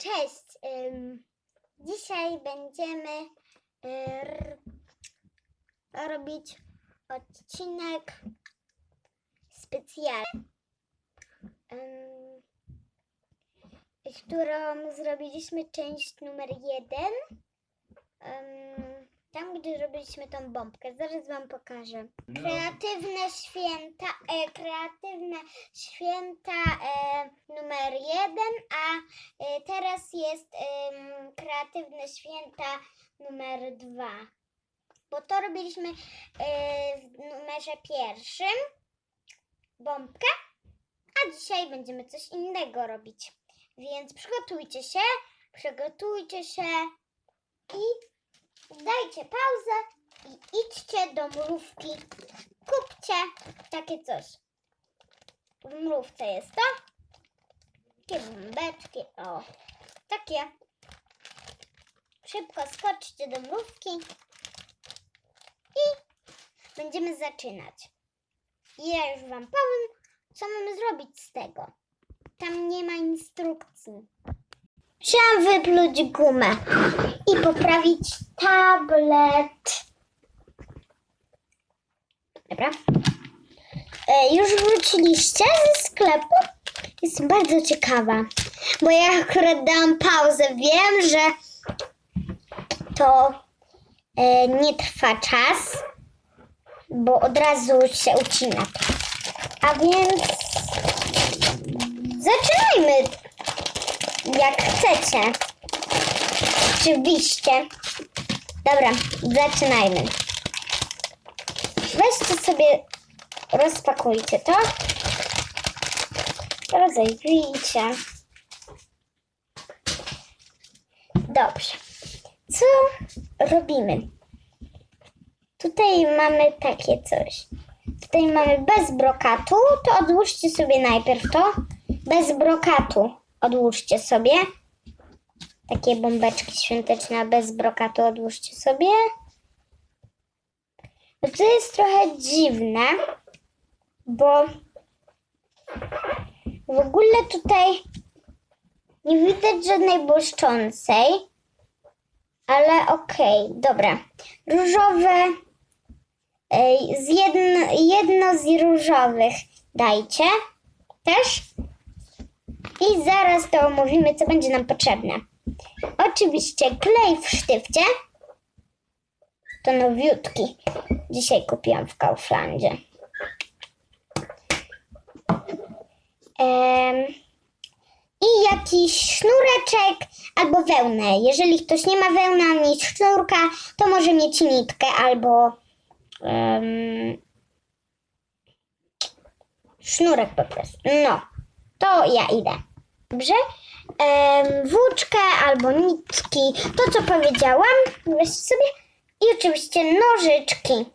Cześć! Dzisiaj będziemy robić odcinek specjalny, którą zrobiliśmy część numer jeden. Tam, gdzie robiliśmy tą bombkę. Zaraz Wam pokażę. Kreatywne święta, e, kreatywne święta e, numer jeden, a e, teraz jest em, kreatywne święta numer dwa. Bo to robiliśmy e, w numerze pierwszym, bombkę, a dzisiaj będziemy coś innego robić. Więc przygotujcie się, przygotujcie się dajcie pauzę i idźcie do mrówki. Kupcie takie coś. W mrówce jest to. Takie bombeczki. O, takie. Szybko skoczcie do mrówki. I będziemy zaczynać. I ja już Wam powiem, co mamy zrobić z tego. Tam nie ma instrukcji. Musiałam wypluć gumę i poprawić tablet. Dobra. E, już wróciliście ze sklepu? Jestem bardzo ciekawa, bo ja akurat dałam pauzę. Wiem, że to e, nie trwa czas, bo od razu się ucina. A więc zaczynajmy, jak chcecie. Oczywiście. Dobra, zaczynajmy. Weźcie sobie, rozpakujcie to. Rozejrzyjcie. Dobrze. Co robimy? Tutaj mamy takie coś. Tutaj mamy bez brokatu. To odłóżcie sobie najpierw to. Bez brokatu odłóżcie sobie. Takie bombeczki świąteczne bez brokatu odłóżcie sobie. To jest trochę dziwne, bo w ogóle tutaj nie widać żadnej błyszczącej, ale okej, dobra. Różowe, z jedno, jedno z różowych dajcie też. I zaraz to omówimy, co będzie nam potrzebne. Oczywiście klej w sztywcie. To nowiutki. Dzisiaj kupiłam w Kauflandzie. Em, I jakiś sznureczek albo wełnę. Jeżeli ktoś nie ma wełny ani sznurka, to może mieć nitkę albo em, sznurek po prostu. No, to ja idę. Dobrze? Włóczkę albo nitki. To, co powiedziałam, sobie. I oczywiście nożyczki.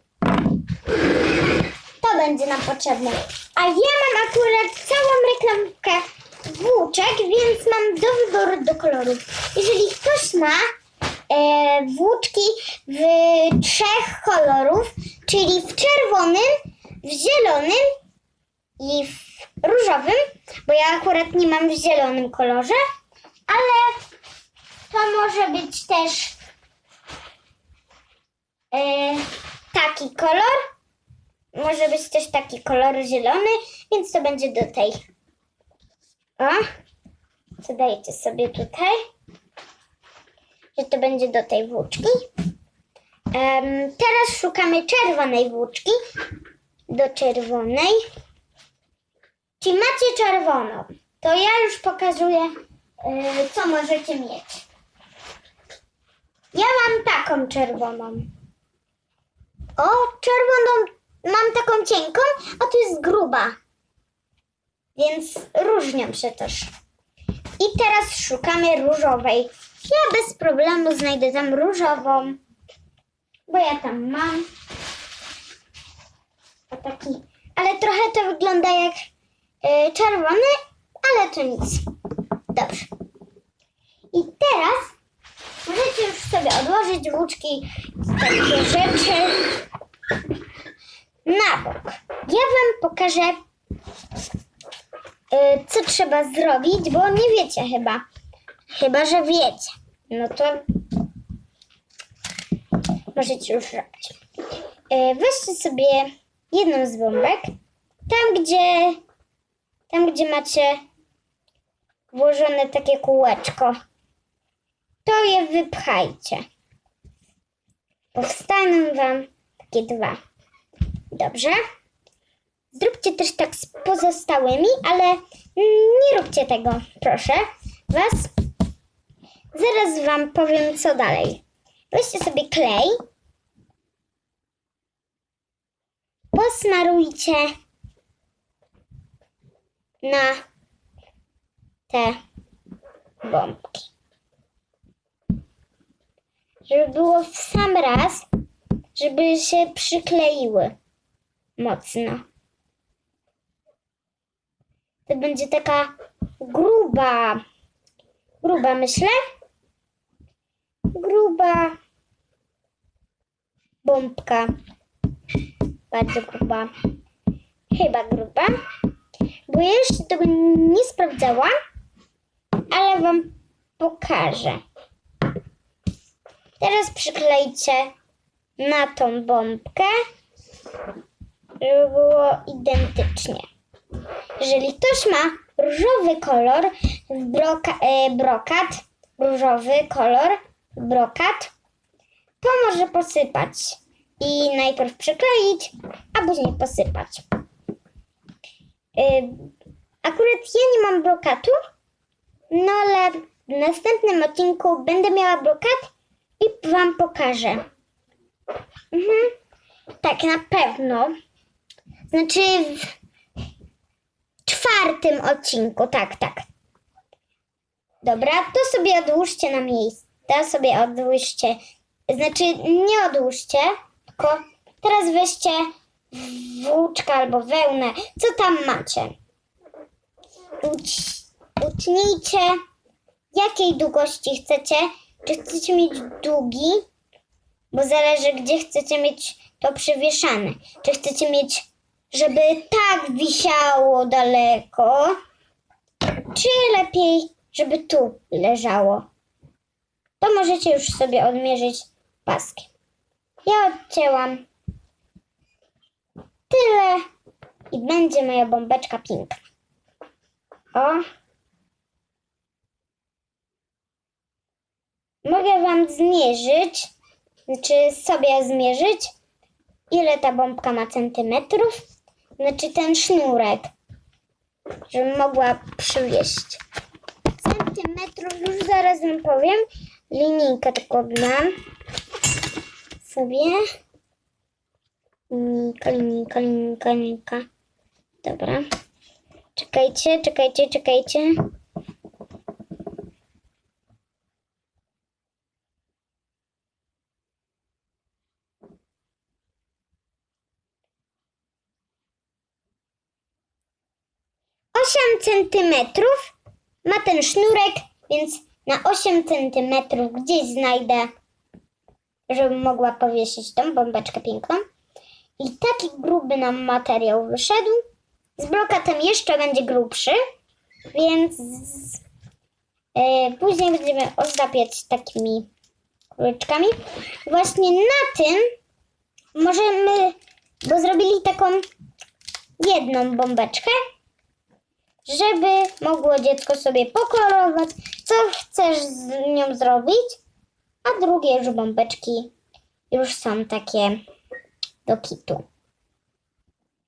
To będzie nam potrzebne. A ja mam akurat całą reklamkę włóczek, więc mam do wyboru do kolorów. Jeżeli ktoś ma e, włóczki w trzech kolorów, czyli w czerwonym, w zielonym i w różowym, bo ja akurat nie mam w zielonym kolorze, ale to może być też e, taki kolor. Może być też taki kolor zielony, więc to będzie do tej. O, co dajecie sobie tutaj? Że to będzie do tej włóczki. Em, teraz szukamy czerwonej włóczki. Do czerwonej. Czy macie czerwoną? To ja już pokazuję, yy, co możecie mieć. Ja mam taką czerwoną. O, czerwoną mam taką cienką, a tu jest gruba. Więc różnią się też. I teraz szukamy różowej. Ja bez problemu znajdę tam różową, bo ja tam mam. O taki. Ale trochę to wygląda jak czerwony, ale to nic. Dobrze. I teraz możecie już sobie odłożyć włóczki, takie rzeczy na bok. Ja Wam pokażę, y, co trzeba zrobić, bo nie wiecie chyba. Chyba, że wiecie. No to możecie już robić. E, Weźcie sobie jedną z bombek. Tam, gdzie tam, gdzie macie włożone takie kółeczko, to je wypchajcie. Powstaną wam takie dwa. Dobrze? Zróbcie też tak z pozostałymi, ale nie róbcie tego, proszę was. Zaraz wam powiem, co dalej. Weźcie sobie klej. Posmarujcie na te bombki. Żeby było w sam raz, żeby się przykleiły mocno. To będzie taka gruba, gruba myślę, gruba bombka. Bardzo gruba. Chyba gruba. Bo ja jeszcze tego nie sprawdzałam, ale wam pokażę. Teraz przyklejcie na tą bombkę, żeby było identycznie. Jeżeli ktoś ma różowy kolor broka, e, brokat, różowy kolor brokat, to może posypać i najpierw przykleić, a później posypać. Y, Akurat ja nie mam brokatu, no ale w następnym odcinku będę miała brokat i Wam pokażę. Mhm. Tak, na pewno. Znaczy w czwartym odcinku, tak, tak. Dobra, to sobie odłóżcie na miejsce. To sobie odłóżcie. Znaczy, nie odłóżcie, tylko teraz weźcie włóczkę albo wełnę, co tam macie. Utnijcie, jakiej długości chcecie. Czy chcecie mieć długi, bo zależy, gdzie chcecie mieć to przywieszane. Czy chcecie mieć, żeby tak wisiało daleko, czy lepiej, żeby tu leżało. To możecie już sobie odmierzyć paskiem. Ja odcięłam tyle i będzie moja bombeczka piękna. O. Mogę wam zmierzyć, znaczy sobie zmierzyć, ile ta bombka ma centymetrów, znaczy ten sznurek, żebym mogła przywieźć. Centymetrów już zaraz wam powiem. Linijkę tylko dam sobie. Linijka, linijka, linijka. Dobra. Czekajcie, czekajcie, czekajcie. Osiem centymetrów ma ten sznurek, więc na 8 centymetrów gdzieś znajdę, żebym mogła powiesić tą bombeczkę piękną. I taki gruby nam materiał wyszedł. Z brokatem jeszcze będzie grubszy, więc e, później będziemy ozdabiać takimi kuleczkami. Właśnie na tym możemy, bo zrobili taką jedną bombeczkę, żeby mogło dziecko sobie pokolorować, co chcesz z nią zrobić, a drugie już bombeczki już są takie do kitu.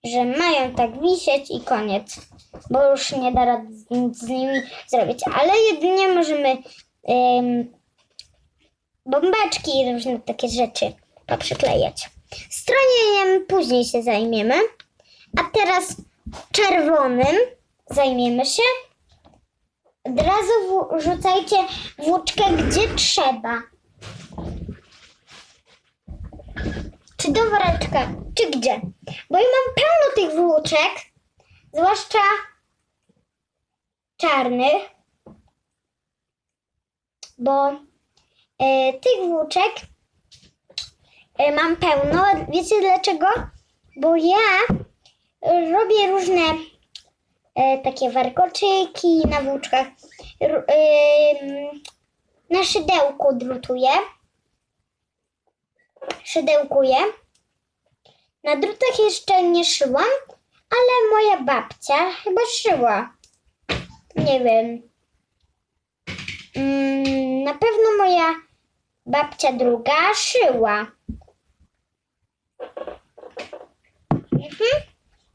Że mają tak wisieć i koniec, bo już nie da rady z- nic z nimi zrobić, ale jedynie możemy ym, bombeczki i różne takie rzeczy poprzyklejać. Stronieniem później się zajmiemy, a teraz czerwonym zajmiemy się. Od razu rzucajcie włóczkę gdzie trzeba. Czy do woreczka, czy gdzie? Bo ja mam pełno tych włóczek, zwłaszcza czarnych, bo e, tych włóczek e, mam pełno. Wiecie dlaczego? Bo ja robię różne e, takie warkoczyki na włóczkach. Na szydełku drutuję. Szydełkuję. Na drutach jeszcze nie szyłam, ale moja babcia chyba szyła. Nie wiem. Mm, na pewno moja babcia druga szyła. Mhm,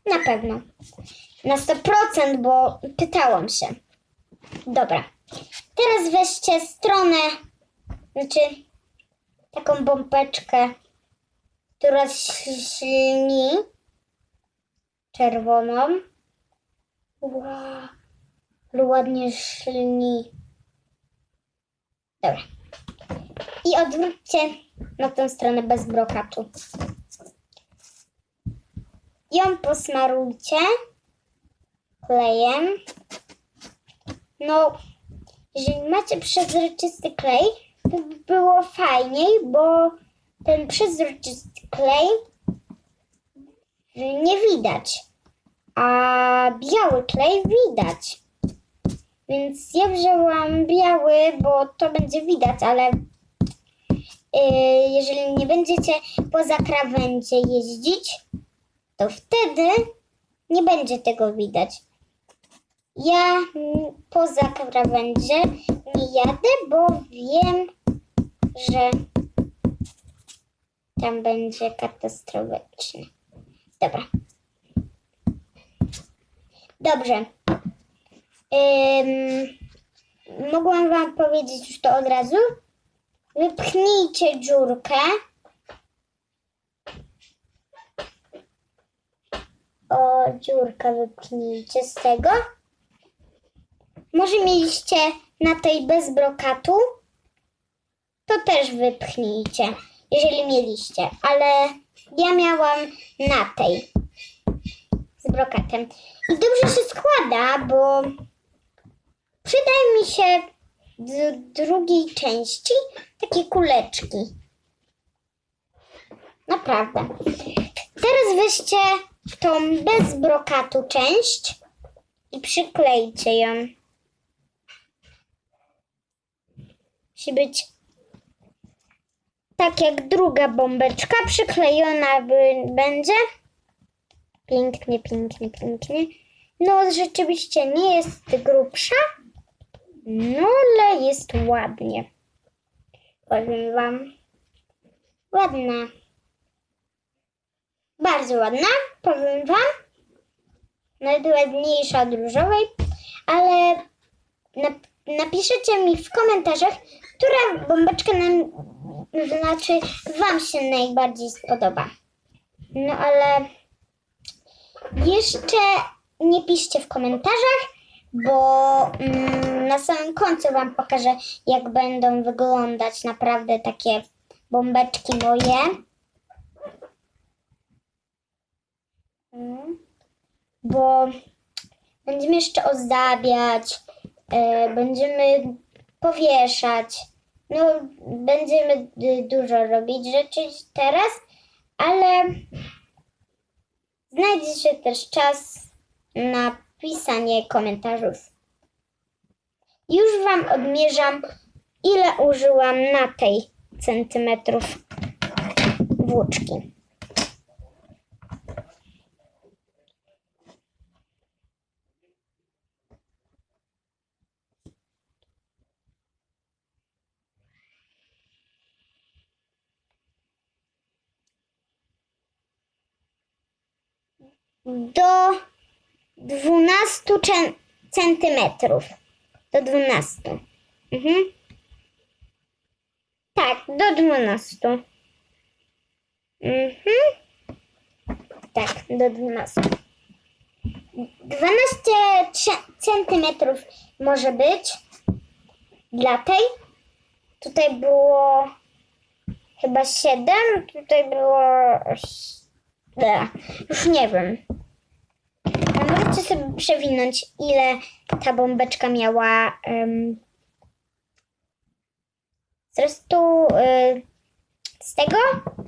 na pewno. Na 100%, bo pytałam się. Dobra. Teraz weźcie stronę, znaczy taką bombeczkę, która ślini czerwoną. Wow, ładnie ślini. Dobra. I odwróćcie na tą stronę bez brokatu. Ją posmarujcie klejem. No, jeżeli macie przezroczysty klej, było fajniej, bo ten przezroczysty klej nie widać, a biały klej widać. Więc ja wzięłam biały, bo to będzie widać, ale yy, jeżeli nie będziecie poza krawędzie jeździć, to wtedy nie będzie tego widać. Ja poza krawędzie nie jadę, bo wiem, że tam będzie katastroficznie. Dobra. Dobrze. Ym, mogłam Wam powiedzieć już to od razu. Wypchnijcie dziurkę. O, dziurkę wypchnijcie z tego. Może mieliście na tej bez brokatu, to też wypchnijcie, jeżeli mieliście, ale ja miałam na tej z brokatem. I dobrze się składa, bo przydają mi się w drugiej części takie kuleczki. Naprawdę. Teraz weźcie tą bez brokatu część i przyklejcie ją. Musi być tak jak druga bombeczka, przyklejona będzie. Pięknie, pięknie, pięknie. No, rzeczywiście nie jest grubsza, no ale jest ładnie. Powiem Wam. Ładna. Bardzo ładna, powiem Wam. Nawet ładniejsza od różowej, ale nap- napiszecie mi w komentarzach, która bombeczka nam, znaczy Wam się najbardziej spodoba. No ale jeszcze nie piszcie w komentarzach, bo mm, na samym końcu Wam pokażę, jak będą wyglądać naprawdę takie bombeczki moje. Mm. Bo będziemy jeszcze ozdabiać, e, będziemy powieszać. No, będziemy y, dużo robić rzeczy teraz, ale znajdzie się też czas na pisanie komentarzów. Już Wam odmierzam, ile użyłam na tej centymetrów włóczki. Do 12 cen- centymetrów. Do 12. Mhm. Tak, do 12. Mhm. Tak, do 12. 12 cze- centymetrów może być dla tej. Tutaj było chyba 7, tutaj było. Da, Już nie wiem. A możecie sobie przewinąć, ile ta bombeczka miała um, wzrostu y, z tego,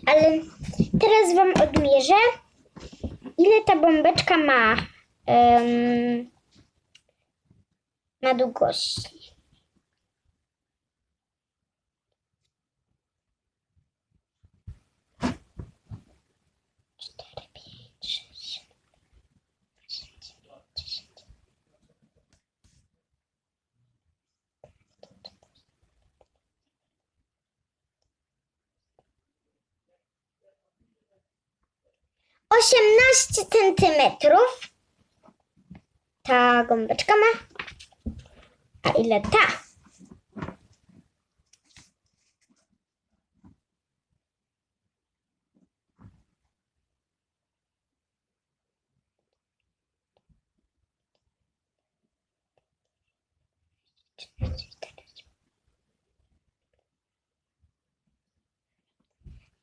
ale teraz Wam odmierzę, ile ta bombeczka ma. Um, ma długości. 18 centymetrów. Ta gąbeczka ma. A ile ta?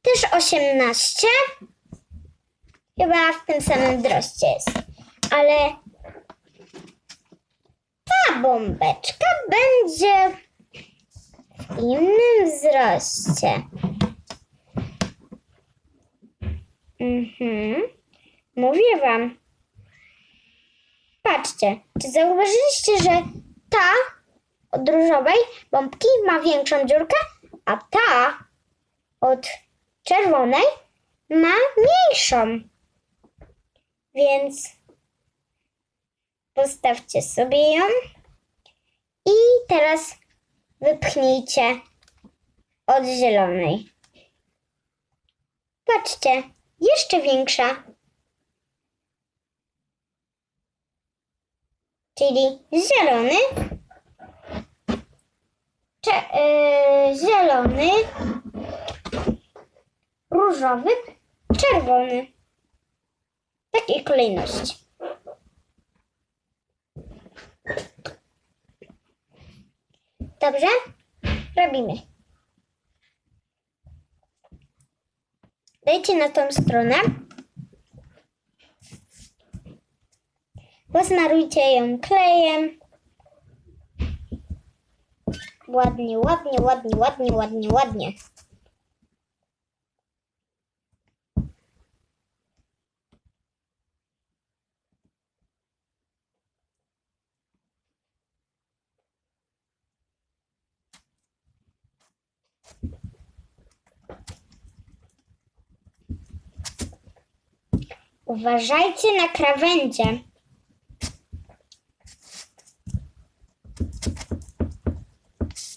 Też osiemnaście. Chyba w tym samym wzroście jest. Ale ta bombeczka będzie w innym wzroście. Mhm. Mówię wam. Patrzcie, czy zauważyliście, że ta od różowej bombki ma większą dziurkę, a ta od czerwonej ma mniejszą. Więc postawcie sobie ją i teraz wypchnijcie od zielonej. Patrzcie, jeszcze większa. Czyli zielony, cze, yy, zielony, różowy, czerwony. Takiej kolejności. Dobrze? Robimy. Dajcie na tą stronę. Posmarujcie ją klejem. Ładnie, ładnie, ładnie, ładnie, ładnie, ładnie. Uważajcie na krawędzie.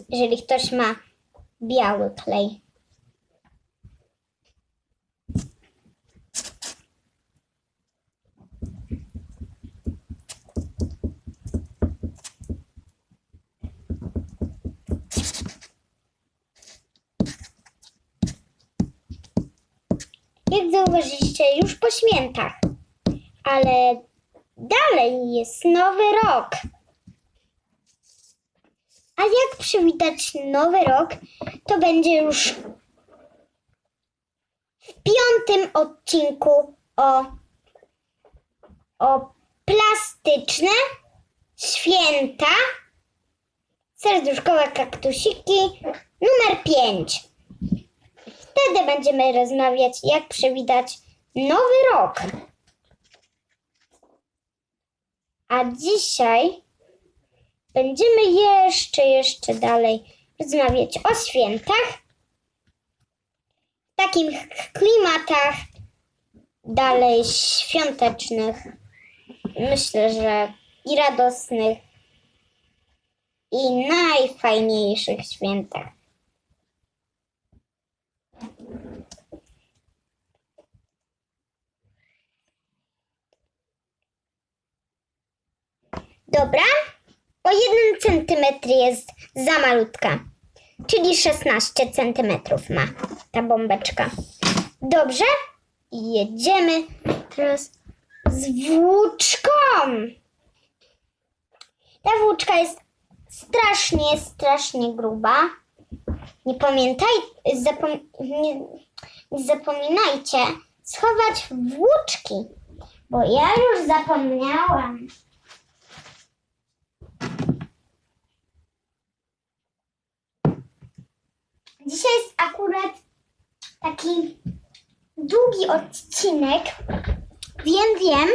Jeżeli ktoś ma biały klej. Zauważyliście, już po świętach. Ale dalej jest nowy rok. A jak przywitać nowy rok, to będzie już w piątym odcinku o, o plastyczne święta serduszkowe kaktusiki numer 5. Wtedy będziemy rozmawiać, jak przywitać nowy rok. A dzisiaj będziemy jeszcze, jeszcze dalej rozmawiać o świętach. Takich klimatach dalej świątecznych. Myślę, że i radosnych, i najfajniejszych świętach. Dobra, o 1 centymetr jest za malutka, czyli 16 centymetrów ma ta bombeczka. Dobrze, jedziemy teraz z włóczką. Ta włóczka jest strasznie, strasznie gruba. Nie pamiętaj, zapom, nie, nie zapominajcie schować włóczki, bo ja już zapomniałam. Dzisiaj jest akurat taki długi odcinek. Wiem, wiem.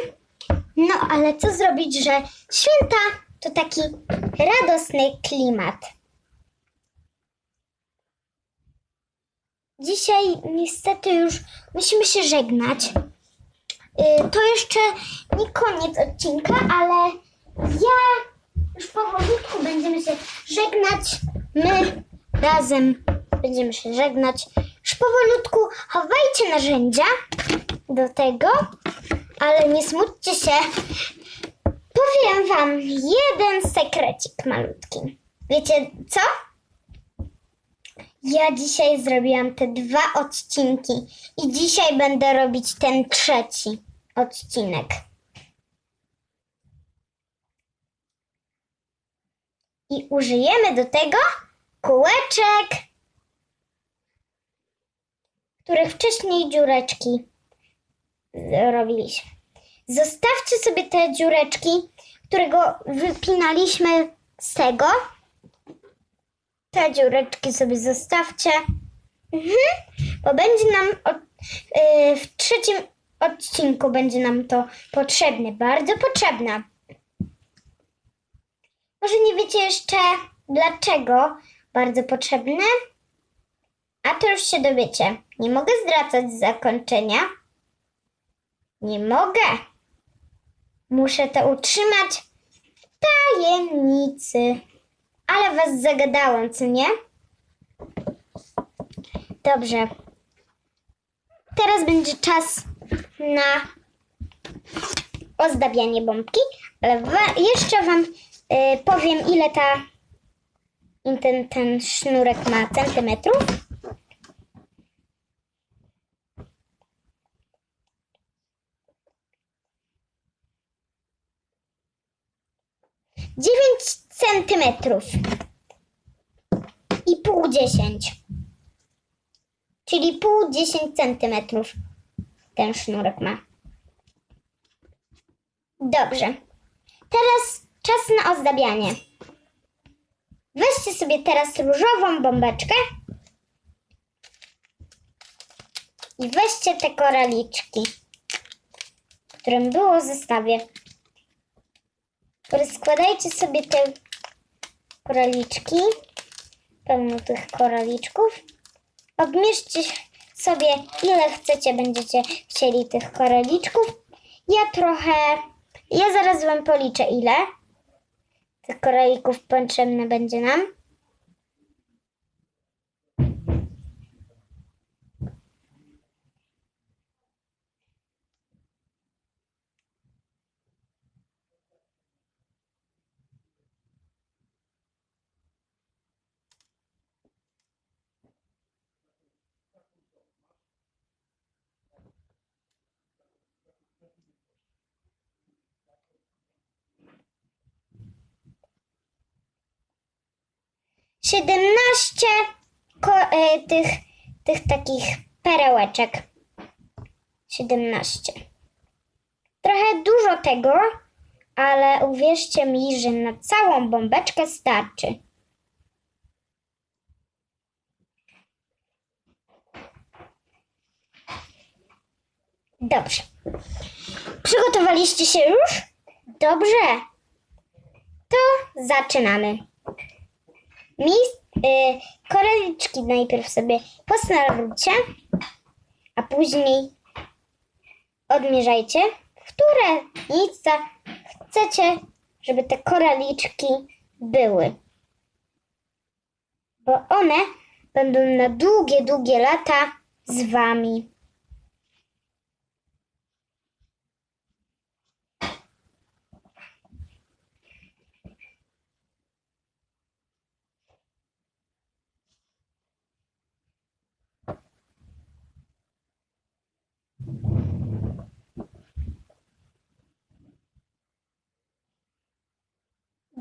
No, ale co zrobić, że święta to taki radosny klimat. Dzisiaj niestety już musimy się żegnać. Y, To jeszcze nie koniec odcinka, ale ja już powolutku będziemy się żegnać. My razem będziemy się żegnać. Już powolutku chowajcie narzędzia do tego, ale nie smućcie się. Powiem wam jeden sekrecik malutki. Wiecie co? Ja dzisiaj zrobiłam te dwa odcinki i dzisiaj będę robić ten trzeci odcinek. I użyjemy do tego kółeczek, których wcześniej dziureczki zrobiliśmy. Zostawcie sobie te dziureczki, którego wypinaliśmy z tego. Te dziureczki sobie zostawcie. Mhm. Bo będzie nam od, yy, w trzecim odcinku będzie nam to potrzebne, bardzo potrzebne. Może nie wiecie jeszcze dlaczego bardzo potrzebne? A to już się dowiecie. Nie mogę zdradzać zakończenia. Nie mogę. Muszę to utrzymać w tajemnicy. Ale was zagadałam, co nie? Dobrze. Teraz będzie czas na ozdabianie bombki, ale wa- jeszcze wam y, powiem, ile ta ten, ten sznurek ma centymetrów. Dziewięć centymetrów i pół dziesięć. Czyli pół dziesięć centymetrów ten sznurek ma. Dobrze. Teraz czas na ozdabianie. Weźcie sobie teraz różową bombeczkę i weźcie te koraliczki, którym było w zestawie. Rozkładajcie sobie te koraliczki, pełno tych koraliczków. Obmierzcie sobie, ile chcecie, będziecie chcieli tych koraliczków. Ja trochę, ja zaraz wam policzę ile tych koralików potrzebne będzie nam. Siedemnaście ko- e, tych, tych takich perełeczek. Siedemnaście. Trochę dużo tego, ale uwierzcie mi, że na całą bombeczkę starczy. Dobrze. Przygotowaliście się już? Dobrze. To zaczynamy. Y, koraliczki najpierw sobie posmarujcie, a później odmierzajcie, w które miejsca chcecie, żeby te koraliczki były. Bo one będą na długie, długie lata z wami.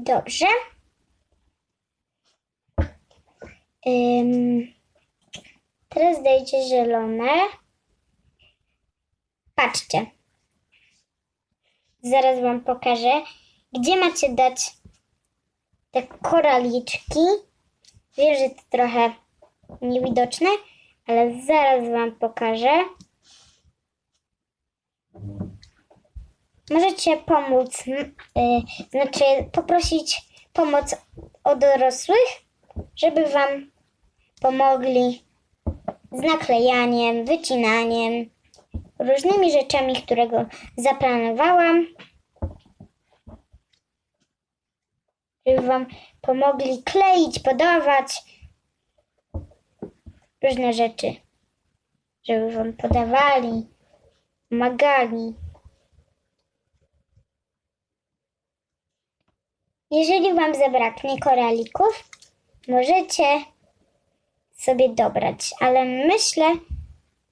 Dobrze. Ym, teraz dajcie zielone. Patrzcie. Zaraz wam pokażę, gdzie macie dać te koraliczki. Wiem, że to trochę niewidoczne, ale zaraz wam pokażę. Możecie pomóc, y, znaczy poprosić pomoc od dorosłych, żeby Wam pomogli z naklejaniem, wycinaniem, różnymi rzeczami, którego zaplanowałam. Żeby Wam pomogli kleić, podawać różne rzeczy. Żeby Wam podawali, pomagali. Jeżeli Wam zabraknie koralików, możecie sobie dobrać, ale myślę,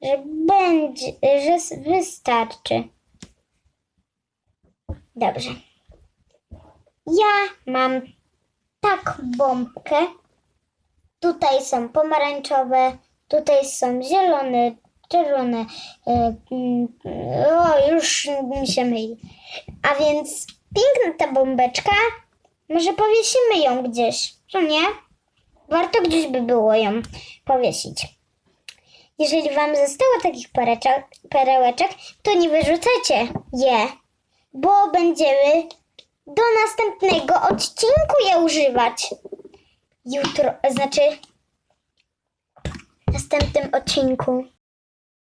że będzie, że wystarczy. Dobrze. Ja mam tak bombkę. Tutaj są pomarańczowe, tutaj są zielone, czerwone. e, mm, O, już mi się myli. A więc piękna ta bombeczka. Może powiesimy ją gdzieś, co nie? Warto gdzieś by było ją powiesić. Jeżeli wam zostało takich pareczek, perełeczek, to nie wyrzucajcie je, bo będziemy do następnego odcinku je używać. Jutro, znaczy w następnym odcinku.